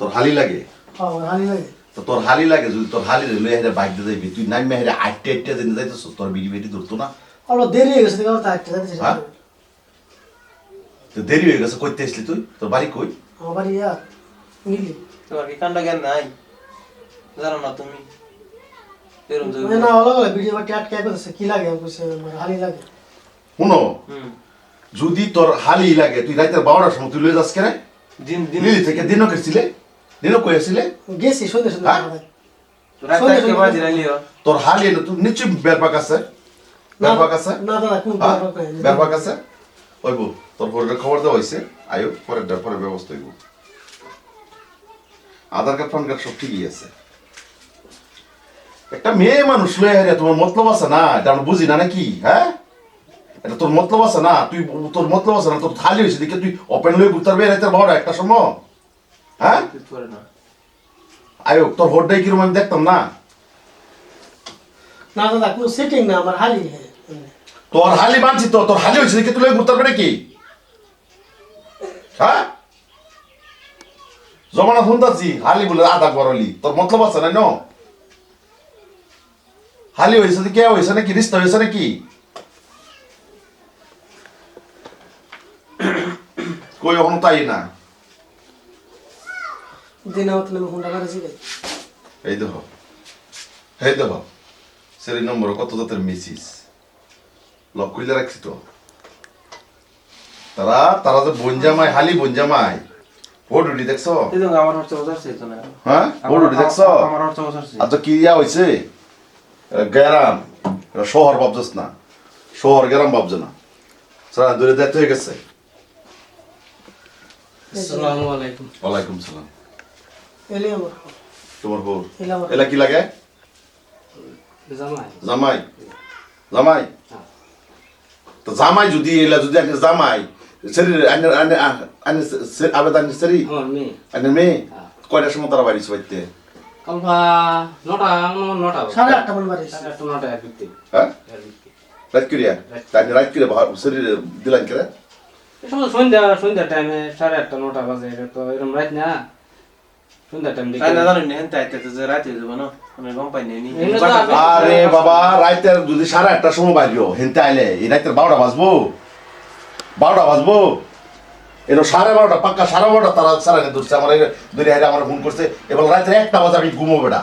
তোর হালি লাগে? লাগে। তো তোর হালি লাগে যদি তোর হালি হেরে বাইক দিয়ে যাইবি তুই নাইমে হেরে আটটে আটটে দিন যাইতেছ তোর বিড়ি বেটি ধরতো না। অল্প দেরি হয়ে গেছে হ্যাঁ? তো দেরি হয়ে গেছে কইতে আসলি তুই? তোর বাড়ি কই? আমার বাড়ি ইয়া মিলি তোমার কি কান্ড জ্ঞান নাই। জানো না তুমি। মানে না অলগ কি লাগে? লাগে। শুনো। যদি তোর হালি লাগে তুই রাইতের বারোটার সময় তুই লয়ে যাস কেন? দিন দিন থেকে দিনও কেছিলে সন্ধ্যে থেকে সন্ধ্যে বাজি রাইলিও তোর হালি এনে তুই বেরপাক আছে। আছে? না দাদা কোন হ্যাঁ? আছে? ওইব তোর পরের খবর দেওয়া হয়েছে আয়ো পরের পরের ব্যবস্থা হইব। আধার কার্ড প্যান কার্ড সব ঠিকই আছে। একটা মেয়ে মানুষ লয়ে হারিয়া তোমার মতলব আছে না? এটা আমরা বুঝি না নাকি? হ্যাঁ? এটা তোর মতলব আছে না? তুই তোর মতলব আছে না? তোর খালি হয়েছে দেখে তুই ওপেন লয়ে ঘুরতে পারবি রাতের বারোটা একটা সময়। হ্যাঁ? আয়ো তোর ভোটটাই কিরম আমি দেখতাম না। না দাদা কোনো সেটিং না আমার হালি তোর হালি মানছি তো তোর হালি হয়েছে তুই লয়ে ঘুরতে পারবি নাকি হ্যাঁ? জমানা শুনতাছি হালি বলে আধা করলি তোর মতলব আছে না ন? হালি হয়েছে কে হয়েছে নাকি রিস্তা হয়েছে নাকি? কই তাই না। দিন আমার তাহলে ফোনটা করেছি রে এই দেখো এই দেখো সেরি নম্বর কত জাতের মেসিস? লক কইলে রাখছি তো। তারা তারা যে বনজামাই হালি বনজামাই। ভোট দেখছ? এই তো আমার হচ্ছে না হ্যাঁ? ভোট দেখছ? আমার হচ্ছে তো কি ইয়া গ্যারাম শহর ভাবছস না। শহর গ্যারাম ভাবছ না। সারা দূরে দেখতে হয়ে গেছে। আসসালামু আলাইকুম। ওয়ালাইকুম সালাম। এলে আমার তোমার বোর এলে কি লাগে? জামাই। জামাই? জামাই? তো জামাই যদি এলা যদি আগে জামাই সেরি আনে আনে আনে আবেদন মেয়ে। আনে মেয়ে? হ্যাঁ। কয়টার সময় তারা বাড়ি বাইতে? কালফা নটা নটা। সাড়ে আটটা মনে বাড়ি সাড়ে আটটা নটা এক দিকে হ্যাঁ। রাত করিয়া তাই রাত করিয়া সেরি দিলেন কেরে? সন্ধ্যা সন্ধ্যা টাইমে সাড়ে আটটা নটা বাজে তো এরকম রাত না। আরে বাবা রাইতের যদি সাড়ে আটটার সময় বাজবো হেনতে আইলে এই রাইতের বারোটা বাজবো বারোটা বাজবো সাড়ে বারোটা পাক্কা সাড়ে বারোটা তারা সারা ধরছে আমার এই ধরে আমার ফোন করছে এবার রাতের একটা বাজে আমি ঘুমো বেটা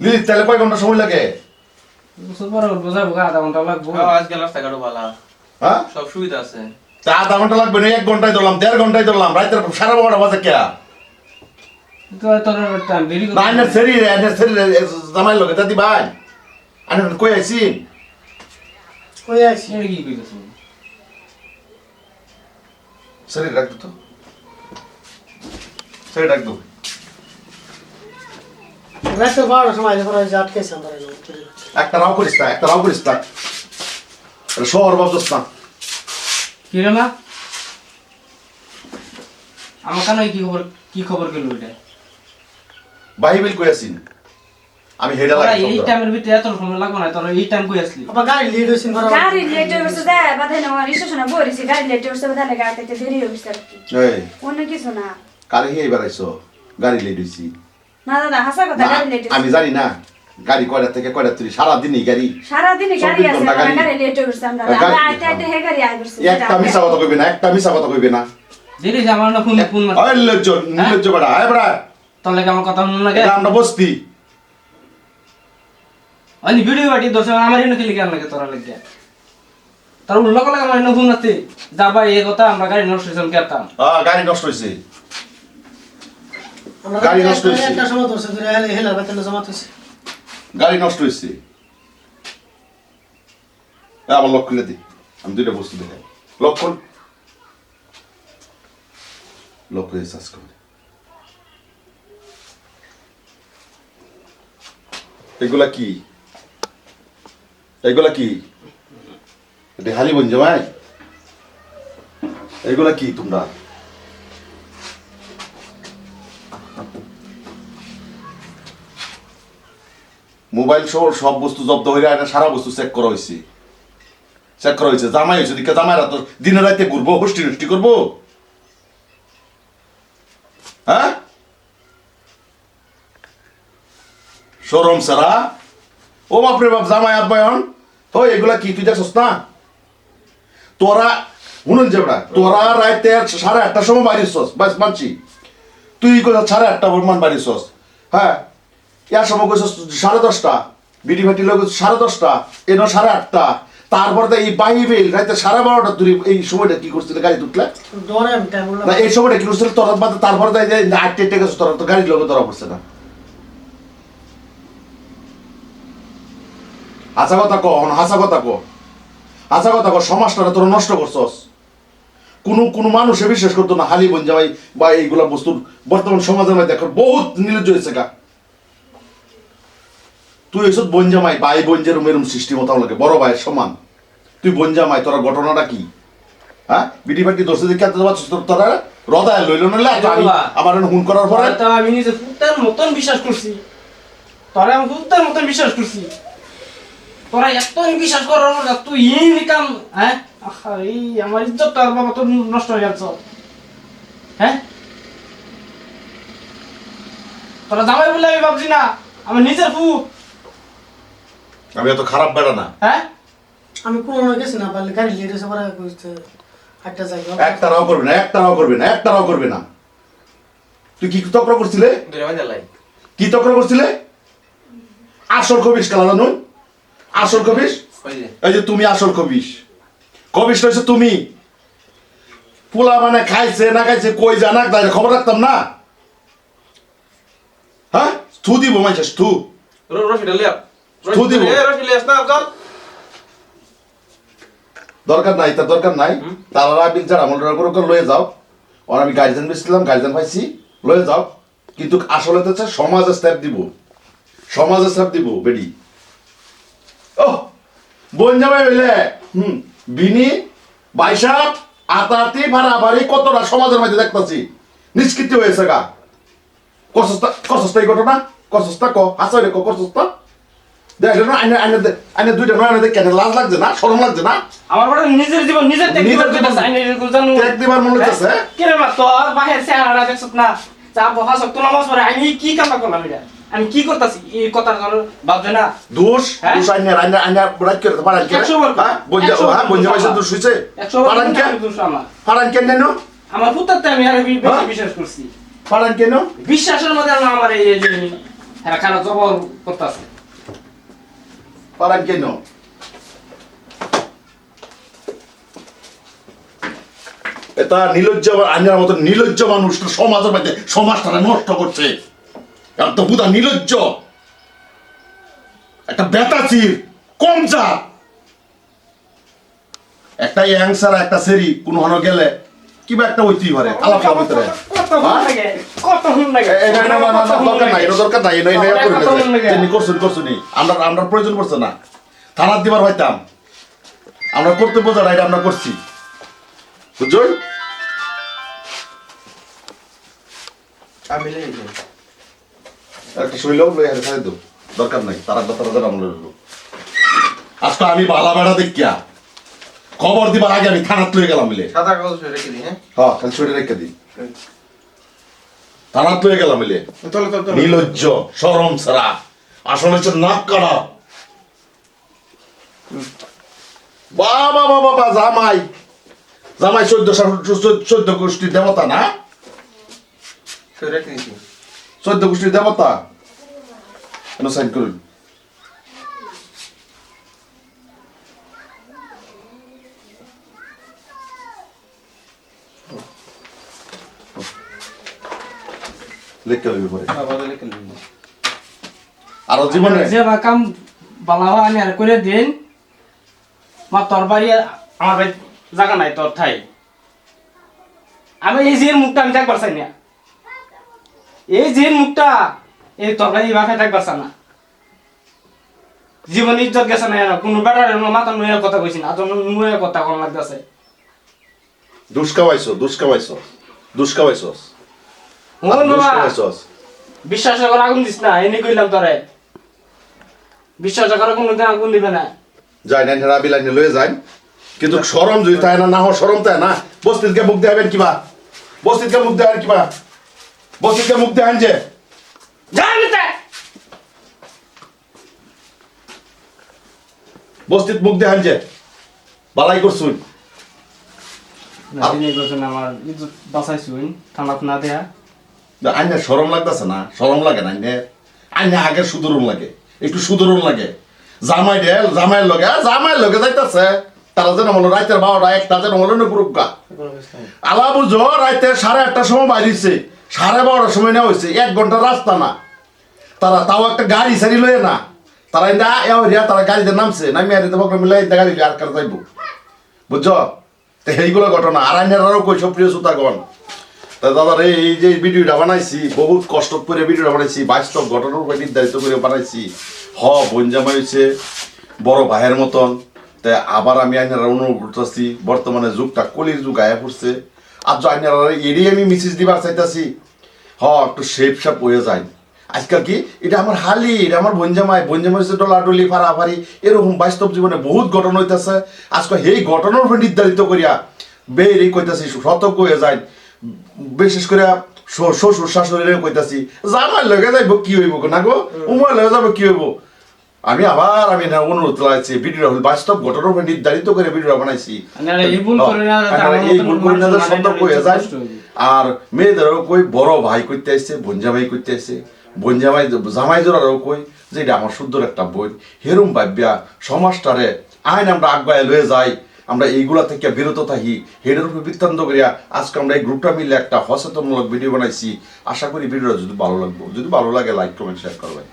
লিলি তাহলে কয় ঘণ্টা সময় লাগে আধা ঘণ্টা লাগবো আজকে রাস্তাঘাটও ভালো হ্যাঁ সব সুবিধা আছে তা আধা ঘণ্টা লাগবে না এক ঘন্টায় ধরলাম দেড় ঘন্টায় ধরলাম রাতের সাড়ে বারোটা বাজে কে আইনের শরীর আইনের শরীর জামাই লোকে দাদি ভাই আইনের কই আইছি কই করে কি কইতেছ? শরীর রাখ তো। শরীর রাখ দো। রাতে বারোটার সময় পরে যে আটকেছে আমরা। একটা রাও করিস না একটা রাও করিস না। শহর ভাবছিস না। কি রে মা? আমার কানে কি খবর কি খবর গেল এটা বাইবেল কই আছিস আমি হেডা লাগি এই টাইমের ভিতরে এত সময় লাগবে না তোরা এই টাইম কই আসলি আবার গাড়ি লিড হয়েছিল গাড়ি লেট হইছে হয়ে গেছে দেয় বাধা নেওয়া স্টেশনে বলেছি গাড়ি লেট গেছে বাধা লেগে আতে দেরি গেছে আর কি। এই। অন্য কিছু না। কারে হে বেড়াইছো গাড়ি লেট হইছি। না দাদা হাসা কথা না, গাড়ি লেট আমি জানি না গাড়ি কয়টা থেকে কয়টা তুই সারা দিনই গাড়ি। সারাদিনে গাড়ি চব্বিশ আছে গাড়ি। গাড়ি লেট গেছে আমরা গাড়ি- আমরা আইতে আইতে হে গাড়ি আই একটা মিছা কথা কইবে না একটা মিছা কথা কইবে না। দেরি যে আমার ফোন ফোন মার ওই লজ্জ নির্লজ্জ বেড়া আয় বেড়া। তোর লাগে আমার কথা শুনুন লাগে আমরা বসতি। अनि ভিডিও বাটি আমার এনে খেলি কেন লাগে তোরা লাগে? তার আমার এনে ফোন আছে যাবা এই কথা আমরা গাড়ি নষ্ট কেতাম আহ, গাড়ি নষ্ট হয়েছে। গাড়ি নষ্ট হয়েছে। একটা সময় ধরছে ধরে হেলে হেলার বেতনে জমা হয়েছে গাড়ি নষ্ট হয়েছে। আমার লক খুলে দি। আমি দুইটা বস্তু দেখাই। লক খুল। লক করে সার্চ করে। এগুলা কি? এগুলা কি? এটা হালি বঞ্জে ভাই? এগুলা কি তোমরা? মোবাইল সহ সব বস্তু জব্দ হয়ে এটা সারা বস্তু চেক করা হয়েছে চেক করা হয়েছে জামাই হয়েছে দিকে জামাইরা তো দিনে রাতে ঘুরবো, হুষ্টি হুষ্টি করব হ্যাঁ সরম সারা। ও বাপরে বাপ জামাই আব্বায়ন ও এগুলা কি তুই দেখছস না? তোরা শুনুন যে তোরা রাইতে সাড়ে আটটার সময় বাড়িছস। বাস মানছি। তুই কোথা সাড়ে আটটা মান বাড়িছস। হ্যাঁ? ইয়ার সময় কইছস সাড়ে দশটা। বিডি ভাটি লোক সাড়ে দশটা এনো সাড়ে আটটা। তারপর তো এই বাইবেল রাইতে সাড়ে বারোটা তুই এই সময়টা কি করছিলি গাড়ি তুটলে এই সময়টা কি করছিলি? তোরা তারপর আটটে গেছিস তোরা তো গাড়ির লোক ধরা পড়ছে না। হাসা কথা কো হন হাসা কথা কো হাসা কথা কো সমাজটা তোরা নষ্ট করছস। কোনো কোনো মানুষে বিশ্বাস করতো না হালি বঞ্জামাই বা এইগুলা বস্তুর বর্তমান সমাজের মধ্যে এখন বহুত নির্লজ্জ হয়েছে গা। তুই এসব বঞ্জামাই ভাই বঞ্জের মেরুম সৃষ্টি মতো লাগে বড় ভাইয়ের সমান। তুই বঞ্জামাই তোরা ঘটনাটা কি? হ্যাঁ? বিটি বাটি দোষে দেখে এত পারছিস তোর তোরা রদায় লইল না আমি আমার হুন করার পরে? আমি নিজে ফুটার মতন বিশ্বাস করছি। তোরা আমি ফুটার মতন বিশ্বাস করছি। তোরা এত বিশ্বাস করার পর তুই এই কাম হ্যাঁ? আহা, এই আমার ইজ্জতটা বাবা তোর নষ্ট হয়ে যাচ্ছ। হ্যাঁ? তোরা জামাই বলে আমি ভাবছি না আমার নিজের ফু আমি এত খারাপ বেড়া না। হ্যাঁ? আমি পুরোনো গেছি না পারলে গাড়ি লেট এসে পরে কইতে আটটা যাই একটারাও করবে না একটারাও করবে না একটারাও করবে না। তুই কি তক্র করছিলে? কি তক্র করছিলে? আসল কবিস কালা জানুন আসল যে। এই যে তুমি আসল কবিস কবিস হয়েছে তুমি। পোলা মানে খাইছে না খাইছে কই জানা? তাই খবর রাখতাম না? হ্যাঁ? থু দিব মাইছে থু। থু দিব। দরকার নাই তার দরকার নাই। তারা বিল ছাড়া আমার করে করে লয়ে যাও। আর আমি গার্জেন বেসছিলাম গার্জেন পাইছি লয়ে যাও। কিন্তু আসলে তো সমাজে স্টেপ দিব। সমাজে স্টেপ দিব বেডি। ও বোন জামাই হইলে হুম বিনি বাইসাপ আতাতি ভাড়াভাড়ি কতটা সমাজের মধ্যে দেখতাছি নিষ্কৃতি হয়েছে গা কসস্তা কসস্তা এই ঘটনা কসস্তা ক হাসা রে ক কসস্তা দেখ না আইনে আইনে আইনে দুইটা নয় আইনে লাজ লাগছে না শরম লাগছে না আমার বড় নিজের জীবন নিজের ত্যাগ নিজের জীবন- কইতাছে, আইনের এরকম জানো। ত্যাগ দিবার মনে হইতাছে? হ্যাঁ? কি রে মা, তোর বাহির দেখছত না? যা বহা শক্ত নামাজ পড়ে, আমি কি কামটা করলাম এটা? আমি কি করতাছি? এই কথা তোর ভাবছে না। দোষ? হ্যাঁ? দোষ আইনে আইনে আইনে রাইট করে পারান কে? একশো বার। হ্যাঁ? বঞ্জা হ্যাঁ বঞ্জা পয়সা। দোষ হইছে পারান কে? আমি দোষ আমার পারান কে নেন? আমার পুত্রতে আমি আর বেশি? বিশ্বাস করছি। পারান কেন? বিশ্বাসের মধ্যে না আমার এই যে হ্যাঁ খারাপ জবর করতেছে। পারান কেন? এটা নিলজ্জ আইনার মতো নিলজ্জ মানুষটা সমাজের মধ্যে সমাজটা নষ্ট করছে। বুধা নিলজ্জ একটা বেতাচির কম একটা একটা সেরি কোন হনো গেলে কিবা একটা পারে আলাপ ভিতরে হ্যাঁ? দরকার নাই, এটা দরকার নাই, এটা- আমার। মনে করছেন, আমরা আমরা প্রয়োজন পড়ছে না থানার দিবার হইতাম আমরা কর্তব্য যারা এটা আমরা করছি বুঝছ আমি একটা শৈল লই হারে খাই দাও। দরকার নাই তারা তারা যারা আমরা লইলো আজকে আমি বালা বেড়া দেখিয়া খবর দিবার আগে আমি থানাত লয়ে গেলাম মিলে। সাদা কাগজ রেখে দিই হ্যাঁ? হ্যাঁ শরীরে রেখে দিই। থানাত লয়ে গেলাম মিলে। নিলজ্জ সরম ছাড়া আসলে হচ্ছে নাক কাটা। বাবা বাবা বাবা জামাই। জামাই চোদ্দ চোদ্দ গোষ্ঠীর দেবতা না? রেখে দিছি। চোদ্দ গোষ্ঠীর দেবতা কেন সাইড করুন লিখতে হবে পরে। আরও জীবনে যে কাম বালা হয় আমি আর করে দিন মা তোর বাড়ি আমার জায়গা নাই তোর ঠাই আমি এই যে মুখটা আমি দেখবার চাই না এই যে মুখটা এই তোর বাড়ি বাপে দেখবার না জীবন ইজ্জত গেছে না এরা। কোনো বেটার মাথা নুয়ে কথা কইছি না আদম নুয়ে কথা কোন লাগতেছে। দুষ্কাবাইছো দুষ্কাবাইছো দুষ্কাবাইছোস ও বিশ্বাস করে আগুন দিস না এনে কইলাম তোরে বিশ্বাস করে কোনো আগুন দিবে না। যাই নাই হেরা বিলাইনে লয়ে যাই কিন্তু সরম যদি তাই না না সরম তাই না বস্তিতকে মুখ দেখাবেন কিবা। বস্তিতকে মুখ দেখাবেন কিবা। বসিকে মুখ দেখান বস্তিত মুখ দেখান যে বালাই করছুন। আইনে সরম লাগতেছে না সরম লাগে না আইনে। আইনে আগে সুদরুন লাগে একটু সুদরুন লাগে। জামাই রে জামাইয়ের লগে জামাইয়ের লগে যাইতেছে। তারা যেন বলো রাইতের বারোটা একটা যেন বলো না গ্রুপ গা আলা বুঝো রাইতে সাড়ে আটটার সময় বাইরেছে সাড়ে বারোটার সময় নেওয়া হয়েছে, এক ঘণ্টার রাস্তা না। তারা তাও একটা গাড়ি সারি লয়ে না। তারা ইন্দা এরিয়া তারা গাড়িতে নামছে নামি আর বকরা মিলে ইন্দা গাড়ি আর কার যাইব? বুঝছ? তো এইগুলো ঘটনা। আর আইনারও কই, সব প্রিয় সুতাগণ তা দাদা রে, এই যে ভিডিওটা বানাইছি, বহুত কষ্ট করে ভিডিওটা বানাইছি বাস্তব ঘটনার উপর নির্ধারিত করে বানাইছি। হ বঞ্জামা হয়েছে বড় ভাইয়ের মতন। তা আবার আমি আইনারা অনুরোধ করতেছি, বর্তমানে যুগটা কলির যুগ আয়া পড়ছে। আর আইনারা এরই আমি মিসেজ দিবার চাইতাছি। হ, একটু শেপ সাপ হয়ে যায় আজকাল কি? এটা আমার হালি, এটা আমার বঞ্জামাই বঞ্জামাই হচ্ছে ডলাডলি ফারাফারি এরকম বাস্তব জীবনে বহুত ঘটনা হইতাছে। আজকে এই ঘটনার উপর নির্ধারিত করিয়া বেরি কইতাছি, সতর্ক হয়ে যায় বিশেষ করে শ্বশুর শাশুড়ি কইতাছি, জামাই লগে যাইব, কি হইব না গো উমার লগে যাব কি হইব? আমি আবার আমি না অনুরোধ লাগাইছি ভিডিওটা হল বাস্তব ঘটনার উপর নির্ধারিত করে ভিডিওটা বানাইছি। আপনারা এই ভুল করে না, সতর্ক হয়ে যায়। আর মেয়েদেরও কই বড় ভাই করতে আসছে বঞ্জামাই করতে আসছে। বঞ্জামাই জামাই জোড়ারও কই যে এটা আমার সুন্দর একটা বই হেরুম ভাব্যা সমাজটারে আইন আমরা আগুয়ায় লয়ে যাই আমরা এইগুলা থেকে বিরত থাকি। হেডের উপর বৃত্তান্ত করিয়া আজকে আমরা এই গ্রুপটা মিলে একটা সচেতনমূলক ভিডিও বানাইছি। আশা করি ভিডিওটা যদি ভালো লাগবে যদি ভালো লাগে লাইক কমেন্ট শেয়ার করবেন।